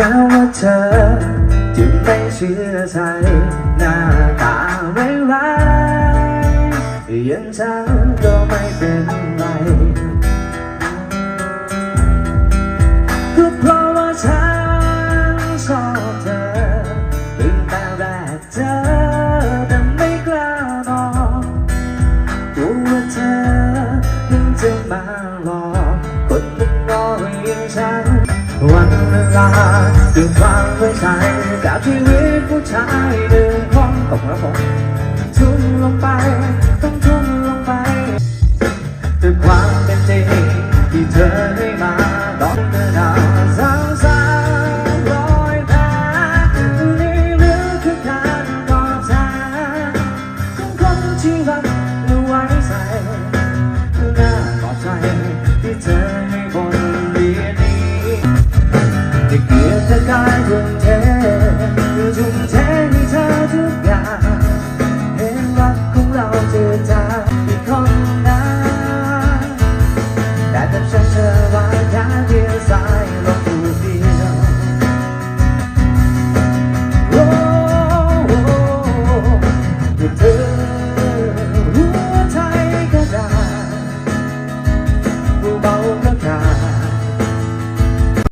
แม้ว่าเธอจะไม่เชื่อใจหน้าตาไม่ร้ายยังฉันก็ไม่เป็นไรก็เพราะว่าฉันชอบเธอตั้งแต่แรกเจอแต่ไม่กล้าบอกกลัวว่าเธอยังจะมาหลอก ลาดึงความไว้ใจกับชีวิตผู้ชายหนึ่งคนตกแล้วผมทุ่มลงไป ต้องทุ่มลงไปด้วยความเป็นจริงที่เธอให้มาตอนเดินดาวสาวสาวรอยแผลนี่เรื่องคือการกอดแทนของคนที่รักเอิไว้ใจหน้ากอดใจที่เธอ